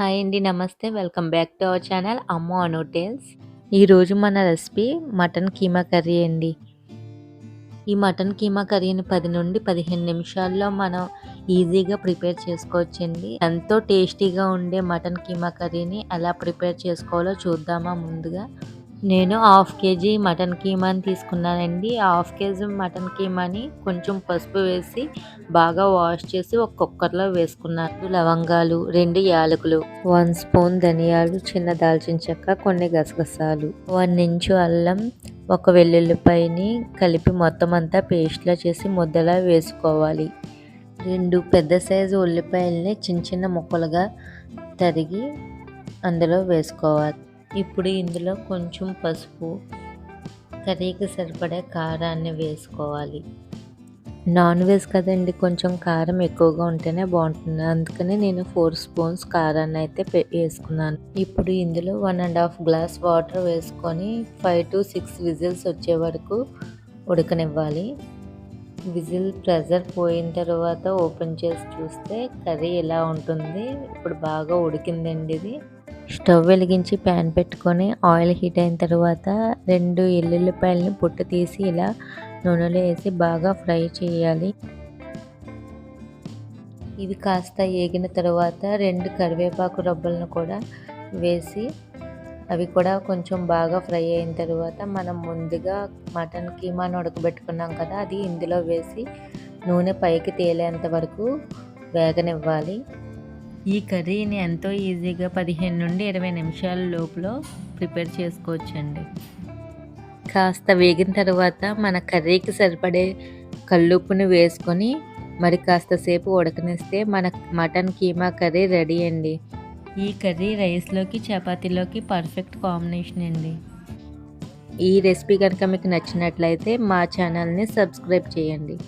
Hi అండి నమస్తే. Welcome back to our channel అమ్మ అనోటేల్స్ ఈరోజు మన రెసిపీ మటన్ కీమా కర్రీ అండి. ఈ మటన్ కీమా కర్రీని పది నుండి పదిహేను నిమిషాల్లో మనం ఈజీగా ప్రిపేర్ చేసుకోవచ్చండి. ఎంతో టేస్టీగా ఉండే మటన్ కీమా కర్రీని ఎలా ప్రిపేర్ చేసుకోవాలో చూద్దామా ముందుగా. నేను హాఫ్ కేజీ మటన్ కీమాని తీసుకున్నానండి. హాఫ్ కేజీ మటన్ కీమాని కొంచెం పసుపు వేసి బాగా వాష్ చేసి ఒక కుక్కర్లో వేసుకున్నాను. లవంగాలు రెండు యాలకులు వన్ స్పూన్ ధనియాలు చిన్న దాల్చిన చెక్క కొన్ని గసగసాలు వన్ ఇంచు అల్లం ఒక వెల్లుల్లిపాయని కలిపి మొత్తం అంతా పేస్ట్లా చేసి ముద్దలా వేసుకోవాలి. రెండు పెద్ద సైజు ఉల్లిపాయల్ని చిన్న చిన్న ముక్కలుగా తరిగి అందులో వేసుకోవాలి. ఇప్పుడు ఇందులో కొంచెం పసుపు కర్రీకి సరిపడే కారాన్ని వేసుకోవాలి. నాన్ వెజ్ కదండి కొంచెం కారం ఎక్కువగా ఉంటేనే బాగుంటుంది. అందుకని నేను ఫోర్ స్పూన్స్ కారాన్ని అయితే వేసుకున్నాను. ఇప్పుడు ఇందులో one and half glass water వేసుకొని ఫైవ్ టు సిక్స్ విజిల్స్ వచ్చే వరకు ఉడకనివ్వాలి. విజిల్ ప్రెజర్ పోయిన తర్వాత ఓపెన్ చేసి చూస్తే కర్రీ ఎలా ఉంటుంది. ఇప్పుడు బాగా ఉడికిందండి ఇది. స్టవ్ వెలిగించి ప్యాన్ పెట్టుకొని ఆయిల్ హీట్ అయిన తర్వాత రెండు ఎల్లుల్లిపాయలని పుట్టు తీసి ఇలా నూనెలో వేసి బాగా ఫ్రై చేయాలి. ఇవి కాస్త ఏగిన తర్వాత రెండు కరివేపాకు రబ్బలను కూడా వేసి అవి కూడా కొంచెం బాగా ఫ్రై అయిన తర్వాత మనం ముందుగా మటన్ కీమాను ఉడకబెట్టుకున్నాం కదా అది ఇందులో వేసి నూనె పైకి తేలేంత వరకు వేగనివ్వాలి. ఈ కర్రీని ఎంతో ఈజీగా పదిహేను నుండి ఇరవై నిమిషాల లోపల ప్రిపేర్ చేసుకోవచ్చండి. కాస్త వేగిన తర్వాత మన కర్రీకి సరిపడే కల్లుప్పుని వేసుకొని మరి కాస్త సేపు ఉడకనిస్తే మన మటన్ కీమా కర్రీ రెడీ అండి. ఈ కర్రీ రైస్లోకి చపాతీలోకి పర్ఫెక్ట్ కాంబినేషన్ అండి. ఈ రెసిపీ కనుక మీకు నచ్చినట్లయితే మా ఛానల్ని సబ్స్క్రైబ్ చేయండి.